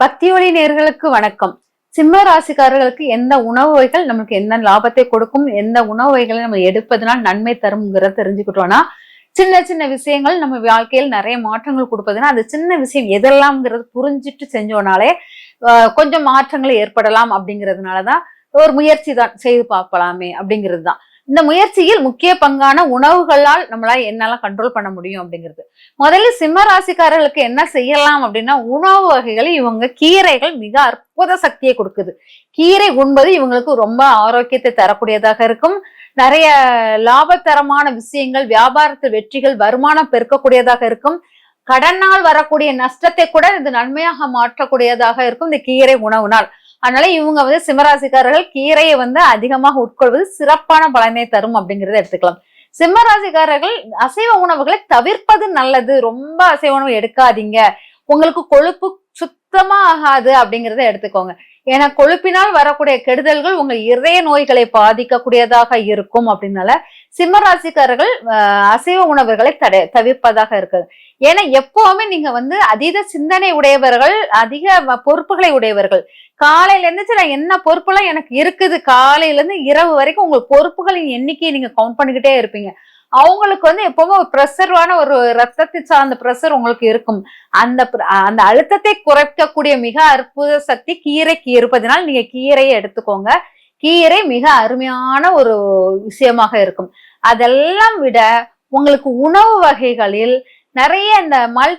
பக்தியொலி நேர்களுக்கு வணக்கம். சிம்ம ராசிக்காரர்களுக்கு எந்த உணவு வகைகள் நமக்கு எந்த லாபத்தை கொடுக்கும் எந்த உணவு வகைகளை நம்ம எடுப்பதனால் நன்மை தரும்ங்கிறத தெரிஞ்சுக்கிட்டோம்னா சின்ன சின்ன விஷயங்கள் நம்ம வாழ்க்கையில் நிறைய மாற்றங்கள் கொடுப்பதுன்னா அது சின்ன விஷயம் எதெல்லாம்ங்கிறது புரிஞ்சிட்டு செஞ்சோனாலே கொஞ்சம் மாற்றங்கள் ஏற்படலாம் அப்படிங்கிறதுனாலதான் ஒரு முயற்சி தான் செய்து பார்க்கலாமே அப்படிங்கிறது தான் இந்த முயற்சியில் முக்கிய பங்கான உணவுகளால் நம்மளால என்னெல்லாம் கண்ட்ரோல் பண்ண முடியும் அப்படிங்கிறது. முதல்ல சிம்ம ராசிக்காரர்களுக்கு என்ன செய்யலாம் அப்படின்னா உணவு வகைகளை இவங்க கீரைகள் மிக அற்புத சக்தியை கொடுக்குது. கீரை உண்பது இவங்களுக்கு ரொம்ப ஆரோக்கியத்தை தரக்கூடியதாக இருக்கும். நிறைய லாபத்தரமான விஷயங்கள் வியாபாரத்து வெற்றிகள் வருமானம் பெருக்கக்கூடியதாக இருக்கும். கடனால் வரக்கூடிய நஷ்டத்தை கூட இது நன்மையாக மாற்றக்கூடியதாக இருக்கும். இந்த கீரை உணவு நாள் அதனால இவங்க வந்து சிம்மராசிக்காரர்கள் கீரையை வந்து அதிகமாக உட்கொள்வது சிறப்பான பலனை தரும் அப்படிங்கறத எடுத்துக்கலாம். சிம்மராசிக்காரர்கள் அசைவ உணவுகளை தவிர்ப்பது நல்லது. ரொம்ப அசைவ உணவு எடுக்காதீங்க. உங்களுக்கு கொழுப்பு சுத்தமா ஆகாது அப்படிங்கறத எடுத்துக்கோங்க. ஏன்னா கொழுப்பினால் வரக்கூடிய கெடுதல்கள் உங்கள் இதய நோய்களை பாதிக்கக்கூடியதாக இருக்கும் அப்படின்னால சிம்மராசிக்காரர்கள் அசைவ உணவுகளை தடை தவிர்ப்பதாக இருக்குது. ஏன்னா எப்பவுமே நீங்க வந்து அதீத சிந்தனை உடையவர்கள் அதிக பொறுப்புகளை உடையவர்கள். காலையில இருந்து நான் என்ன பொறுப்புலாம் எனக்கு இருக்குது? காலையில இருந்து இரவு வரைக்கும் உங்கள் பொறுப்புகளின் எண்ணிக்கையை நீங்க கவுண்ட் பண்ணிக்கிட்டே இருப்பீங்க. அவங்களுக்கு வந்து எப்பவுமே ஒரு ப்ரெஷர்வான ஒரு ரத்தத்தை சார்ந்த ப்ரெஷர் உங்களுக்கு இருக்கும். அந்த அந்த அழுத்தத்தை குறைக்கக்கூடிய மிக அற்புத சக்தி கீரைக்கு இருப்பதனால் நீங்க கீரையை எடுத்துக்கோங்க. கீரை மிக அருமையான ஒரு விஷயமாக இருக்கும். அதெல்லாம் விட உங்களுக்கு உணவு வகைகளில் நிறைய இந்த மல்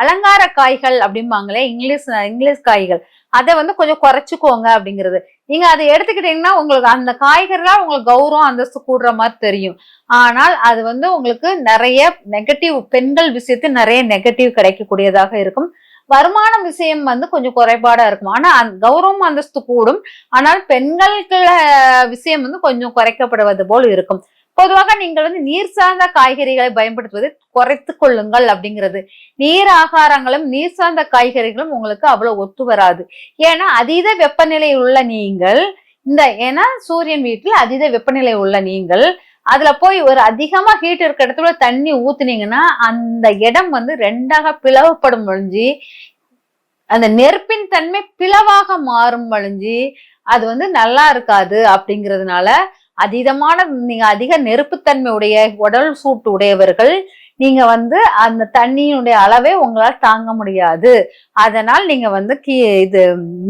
அலங்கார காய்கள் அப்படிம்பாங்களே இங்கிலீஷ் இங்கிலீஷ் காய்கள். அதை வந்து கொஞ்சம் குறைச்சிக்கோங்க அப்படிங்கிறது. நீங்க அதை எடுத்துக்கிட்டீங்கன்னா உங்களுக்கு அந்த காய்கறிலாம் உங்களுக்கு கௌரவம் அந்தஸ்து கூடுற மாதிரி தெரியும். ஆனால் அது வந்து உங்களுக்கு நிறைய நெகட்டிவ் பெண்கள் விஷயத்தில் நிறைய நெகட்டிவ் கிடைக்கக்கூடியதாக இருக்கும். வருமானம் விஷயம் வந்து கொஞ்சம் குறைபாடா இருக்கும். ஆனா கௌரவம் அந்தஸ்து கூடும். ஆனால் பெண்களுக்கு விஷயம் வந்து கொஞ்சம் குறைக்கப்படுவது போல் இருக்கும். பொதுவாக நீங்கள் வந்து நீர் சார்ந்த காய்கறிகளை பயன்படுத்துவதை குறைத்து கொள்ளுங்கள் அப்படிங்கிறது. நீர் ஆகாரங்களும் நீர் சார்ந்த காய்கறிகளும் உங்களுக்கு அவ்வளவு ஒத்து வராது. ஏன்னா அதீத வெப்பநிலை உள்ள நீங்கள் இந்த ஏன்னா சூரியன் வீட்டில் அதீத வெப்பநிலை உள்ள நீங்கள் அதுல போய் ஒரு அதிகமா ஹீட் இருக்க இடத்துல தண்ணி ஊத்துனீங்கன்னா அந்த இடம் வந்து ரெண்டாக பிளவுப்படும் ஒழிஞ்சு அந்த நெருப்பின் தன்மை பிளவாக மாறும் ஒழிஞ்சு அது வந்து நல்லா இருக்காது அப்படிங்கிறதுனால அதீதமான நீங்க அதிக நெருப்புத்தன்மை உடைய உடல் சூட்டு உடையவர்கள் நீங்க வந்து அந்த தண்ணியினுடைய அளவே உங்களால் தாங்க முடியாது. அதனால் நீங்க வந்து கீ இது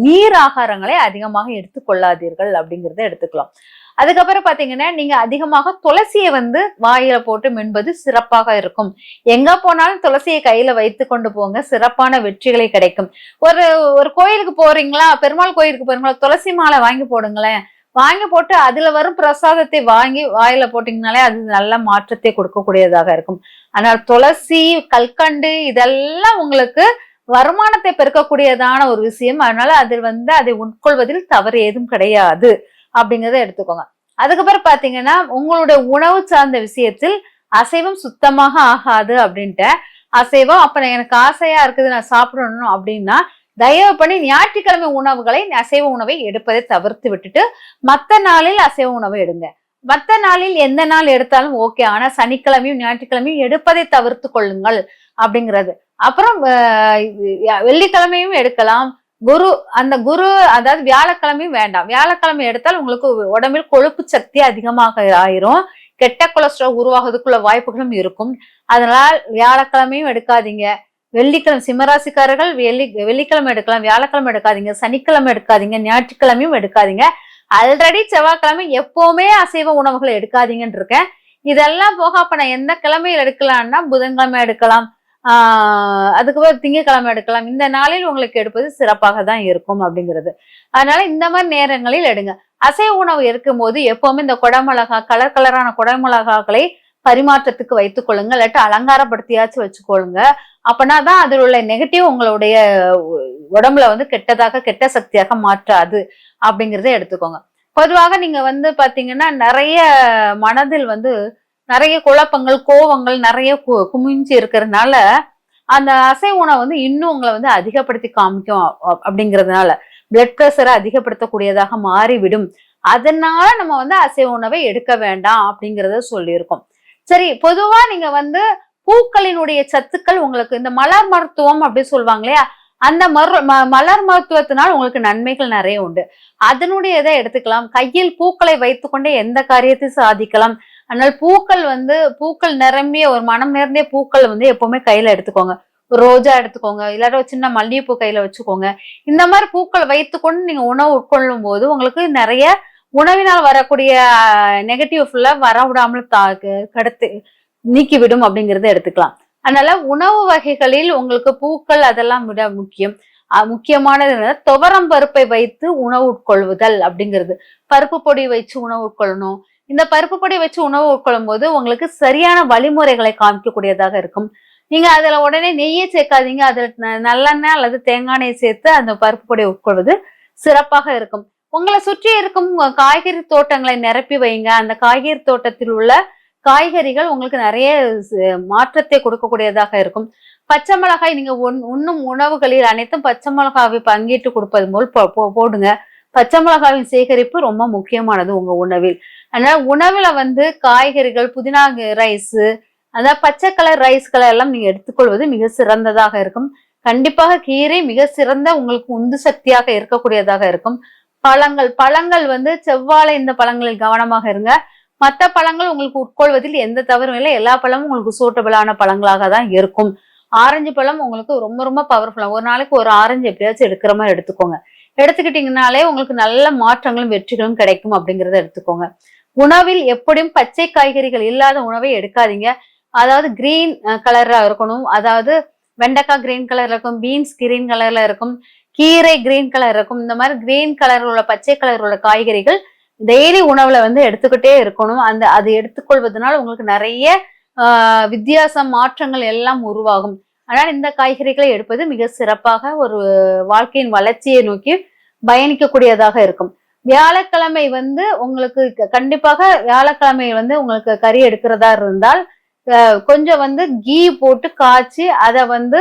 நீர் ஆகாரங்களை அதிகமாக எடுத்துக்கொள்ளாதீர்கள் அப்படிங்கிறத எடுத்துக்கலாம். அதுக்கப்புறம் பாத்தீங்கன்னா நீங்க அதிகமாக துளசியை வந்து வாயில போட்டு மென்பது சிறப்பாக இருக்கும். எங்க போனாலும் துளசியை கையில வைத்து கொண்டு போங்க. சிறப்பான வெற்றிகளை கிடைக்கும். ஒரு ஒரு கோயிலுக்கு போறீங்களா? பெருமாள் கோயிலுக்கு போறீங்களா? துளசி மாலை வாங்கி போடுங்களேன். வாங்கி போட்டு அதுல வரும் பிரசாதத்தை வாங்கி வாயில போட்டீங்கனாலே அது நல்ல மாற்றத்தை கொடுக்கக்கூடியதாக இருக்கும். ஆனால் துளசி கல்கண்டு இதெல்லாம் உங்களுக்கு வருமானத்தை பெருக்கக்கூடியதான ஒரு விஷயம். அதனால அதில் வந்து அதை உட்கொள்வதில் தவறு ஏதும் கிடையாது அப்படிங்கிறத எடுத்துக்கோங்க. அதுக்கப்புறம் பாத்தீங்கன்னா உங்களுடைய உணவு சார்ந்த விஷயத்தில் அசைவம் சுத்தமாக ஆகாது அப்படின்ட்டு அசைவம் அப்ப எனக்கு ஆசையா இருக்குது நான் சாப்பிடணும் அப்படின்னா தயவு பண்ணி ஞாயிற்றுக்கிழமை உணவுகளை அசைவ உணவை எடுப்பதை தவிர்த்து விட்டுட்டு மற்ற நாளில் அசைவ உணவை எடுங்க. மற்ற நாளில் எந்த நாள் எடுத்தாலும் ஓகே ஆனா சனிக்கிழமையும் ஞாயிற்றுக்கிழமையும் எடுப்பதை தவிர்த்து கொள்ளுங்கள் அப்படிங்கிறது. அப்புறம் வெள்ளிக்கிழமையும் எடுக்கலாம். குரு அந்த குரு அதாவது வியாழக்கிழமையும் வேண்டாம். வியாழக்கிழமை எடுத்தால் உங்களுக்கு உடம்பில் கொழுப்பு சக்தி அதிகமாக ஆயிரும். கெட்ட கொலஸ்ட்ரால் உருவாகிறதுக்குள்ள வாய்ப்புகளும் இருக்கும். அதனால் வியாழக்கிழமையும் எடுக்காதீங்க. வெள்ளிக்கிழமை சிம்மராசிக்காரர்கள் வெள்ளி வெள்ளிக்கிழமை எடுக்கலாம் வியாழக்கிழமை எடுக்காதீங்க சனிக்கிழமை எடுக்காதீங்க ஞாயிற்றுக்கிழமையும் எடுக்காதீங்க. ஆல்ரெடி செவ்வாய்க்கிழமை எப்பவுமே அசைவ உணவுகளை எடுக்காதீங்கன்னு இருக்கேன். இதெல்லாம் போக அப்ப நான் எந்த கிழமையில் எடுக்கலாம்னா புதன்கிழமை எடுக்கலாம். ஆஹ் அதுக்கப்புறம் திங்கக்கிழமை எடுக்கலாம். இந்த நாளில் உங்களுக்கு எடுப்பது சிறப்பாக தான் இருக்கும் அப்படிங்கிறது. அதனால இந்த மாதிரி நேரங்களில் எடுங்க. அசைவ உணவு இருக்கும்போது எப்பவுமே இந்த குடமிளகா கலர் கலரான குடமிளகாக்களை பரிமாற்றத்துக்கு வைத்துக் கொள்ளுங்க இல்லாட்டி அலங்காரப்படுத்தியாச்சும் வச்சுக்கொள்ளுங்க அப்பனா தான் அதில் உள்ள நெகட்டிவ் உங்களுடைய உடம்புல வந்து கெட்டதாக கெட்ட சக்தியாக மாற்றாது அப்படிங்கிறத எடுத்துக்கோங்க. பொதுவாக நீங்க வந்து பாத்தீங்கன்னா நிறைய மனதில் வந்து நிறைய குழப்பங்கள் கோவங்கள் நிறைய கு- குமிஞ்சு இருக்கிறதுனால அந்த அசை உணவு வந்து இன்னும் உங்களை வந்து அதிகப்படுத்தி காமிக்கும் அப்படிங்கிறதுனால. பிளட் ப்ரெஷரை அதிகப்படுத்தக்கூடியதாக மாறிவிடும். அதனால நம்ம வந்து அசைவ உணவை எடுக்க வேண்டாம் அப்படிங்கிறத சொல்லியிருக்கோம். சரி பொதுவா நீங்க வந்து பூக்களினுடைய சத்துக்கள் உங்களுக்கு இந்த மலர் மருத்துவம் அப்படின்னு சொல்லுவாங்க இல்லையா? அந்த மரு ம- மலர் மருத்துவத்தினால் உங்களுக்கு நன்மைகள் நிறைய உண்டு. அதனுடைய இதை எடுத்துக்கலாம். கையில் பூக்களை வைத்துக்கொண்டே எந்த காரியத்தை சாதிக்கலாம். அதனால் பூக்கள் வந்து பூக்கள் நிரம்பிய ஒரு மனம் நிறைந்திய பூக்கள் வந்து எப்பவுமே கையில எடுத்துக்கோங்க. ரோஜா எடுத்துக்கோங்க. இல்லாட்ட சின்ன மல்லிகைப்பூ கையில வச்சுக்கோங்க. இந்த மாதிரி பூக்கள் வைத்துக்கொண்டு நீங்க உணவு உட்கொள்ளும் போது உங்களுக்கு நிறைய உணவினால் வரக்கூடிய நெகட்டிவ் ஃபுல்லா வர விடாமல் தா கடத்து நீக்கிவிடும் அப்படிங்கிறத எடுத்துக்கலாம். அதனால உணவு வகைகளில் உங்களுக்கு பூக்கள் அதெல்லாம் விட முக்கியம். முக்கியமானது துவரம் பருப்பை வைத்து உணவு உட்கொள்வுதல் அப்படிங்கிறது. பருப்பு பொடி வச்சு உணவு உட்கொள்ளணும். இந்த பருப்பு பொடி வச்சு உணவு உட்கொள்ளும் போது உங்களுக்கு சரியான வழிமுறைகளை காமிக்கக்கூடியதாக இருக்கும். நீங்க அதுல உடனே நெய்யே சேர்க்காதீங்க. அதுல ந- நல்லெண்ணெய் அல்லது தேங்காய் எண்ணெய் சேர்த்து அந்த பருப்பு பொடியை உட்கொள்வது சிறப்பாக இருக்கும். உங்களை சுற்றி இருக்கும் காய்கறி தோட்டங்களை நிரப்பி வைங்க. அந்த காய்கறி தோட்டத்தில் உள்ள காய்கறிகள் உங்களுக்கு நிறைய மாற்றத்தை கொடுக்கக்கூடியதாக இருக்கும். பச்சை மிளகாய் நீங்க ஒன் உண்ணும் உணவுகளில் அனைத்தும் பச்சை மிளகாவை பங்கிட்டு கொடுப்பது போல் போ- போடுங்க. பச்சை மிளகாவின் சேகரிப்பு ரொம்ப முக்கியமானது உங்க உணவில். அதனால உணவுல வந்து காய்கறிகள் புதினா ரைஸ் அதாவது பச்சை கலர் ரைஸ்களை எல்லாம் நீங்க எடுத்துக்கொள்வது மிக சிறந்ததாக இருக்கும். கண்டிப்பாக கீரை மிக சிறந்த உங்களுக்கு உந்து சக்தியாக இருக்கக்கூடியதாக இருக்கும். பழங்கள் பழங்கள் வந்து செவ்வாழை இந்த பழங்களில் கவனமாக இருங்க. மற்ற பழங்கள் உங்களுக்கு உட்கொள்வதில் எந்த தவறும் இல்லை. எல்லா பழமும் உங்களுக்கு சூட்டபிளான பழங்களாக தான் இருக்கும். ஆரஞ்சு பழம் உங்களுக்கு ரொம்ப ரொம்ப பவர்ஃபுல்லா ஒரு நாளைக்கு ஒரு ஆரஞ்சு எப்படியாச்சும் எடுக்கிற மாதிரி எடுத்துக்கோங்க. எடுத்துக்கிட்டீங்கனாலே உங்களுக்கு நல்ல மாற்றங்களும் வெற்றிகளும் கிடைக்கும் அப்படிங்கிறத எடுத்துக்கோங்க. உணவில் எப்படியும் பச்சை காய்கறிகள் இல்லாத உணவை எடுக்காதீங்க. அதாவது கிரீன் கலர்ல இருக்கணும். அதாவது வெண்டைக்காய் கிரீன் கலர்ல இருக்கும் பீன்ஸ் கிரீன் கலர்ல இருக்கும். கீரை கிரீன் கலர் இருக்கும். இந்த மாதிரி கிரீன் கலர் உள்ள பச்சை கலர் உள்ள காய்கறிகள் டெய்லி உணவுல வந்து எடுத்துக்கிட்டே இருக்கணும். அந்த அது எடுத்துக்கொள்வதனால உங்களுக்கு நிறைய வித்தியாசம் மாற்றங்கள் எல்லாம் உருவாகும். ஆனால் இந்த காய்கறிகளை எடுப்பது மிக சிறப்பாக ஒரு வாழ்க்கையின் வளர்ச்சியை நோக்கி பயணிக்கக்கூடியதாக இருக்கும். வியாழக்கிழமை வந்து உங்களுக்கு க- கண்டிப்பாக வியாழக்கிழமை வந்து உங்களுக்கு கறி எடுக்கிறதா இருந்தால் கொஞ்சம் வந்து கீ போட்டு காய்ச்சி அதை வந்து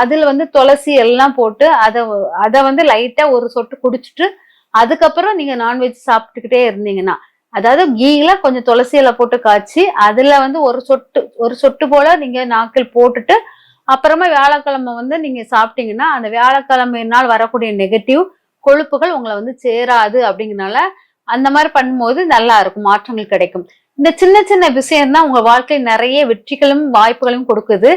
அதில் வந்து துளசி எல்லாம் போட்டு அதை அதை வந்து லைட்டாக ஒரு சொட்டு குடிச்சிட்டு அதுக்கப்புறம் நீங்கள் நான்வெஜ் சாப்பிட்டுக்கிட்டே இருந்தீங்கன்னா அதாவது கீல கொஞ்சம் துளசி இலை போட்டு காய்ச்சி அதில் வந்து ஒரு சொட்டு ஒரு சொட்டு போல நீங்கள் நாக்கில் போட்டுட்டு அப்புறமா வியாழக்கிழமை வந்து நீங்கள் சாப்பிட்டீங்கன்னா அந்த வியாழக்கிழமையினால் வரக்கூடிய நெகட்டிவ் கொழுப்புகள் உங்களை வந்து சேராது அப்படிங்கறனால அந்த மாதிரி பண்ணும்போது நல்லா இருக்கும் மாற்றங்கள் கிடைக்கும். இந்த சின்ன சின்ன விஷயம்தான் உங்கள் உங்க வாழ்க்கையில் நிறைய வெற்றிகளும் வாய்ப்புகளும் கொடுக்குது.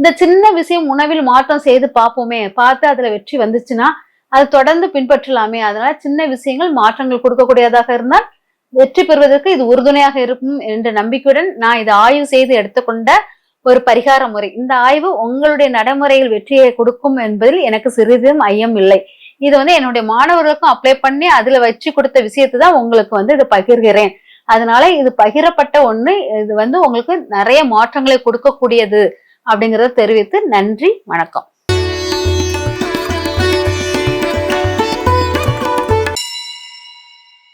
இந்த சின்ன விஷயம் உணவில் மாற்றம் செய்து பார்ப்போமே பார்த்து அதுல வெற்றி வந்துச்சுன்னா அது தொடர்ந்து பின்பற்றலாமே. அதனால சின்ன விஷயங்கள் மாற்றங்கள் கொடுக்கக்கூடியதாக இருந்தால் வெற்றி பெறுவதற்கு இது உறுதுணையாக இருக்கும் என்ற நம்பிக்கையுடன் நான் இதை ஆய்வு செய்து எடுத்துக்கொண்ட ஒரு பரிகார முறை. இந்த ஆய்வு உங்களுடைய நடைமுறையில் வெற்றியை கொடுக்கும் என்பதில் எனக்கு சிறிதும் ஐயம் இல்லை. இது வந்து என்னுடைய மாணவர்களுக்கும் அப்ளை பண்ணி அதுல வச்சு கொடுத்த விஷயத்தை தான் உங்களுக்கு வந்து இதை பகிர்கிறேன். அதனால இது பகிரப்பட்ட ஒண்ணு. இது வந்து உங்களுக்கு நிறைய மாற்றங்களை கொடுக்கக்கூடியது. அப்படிங்கிறத தெரிவித்து நன்றி வணக்கம்.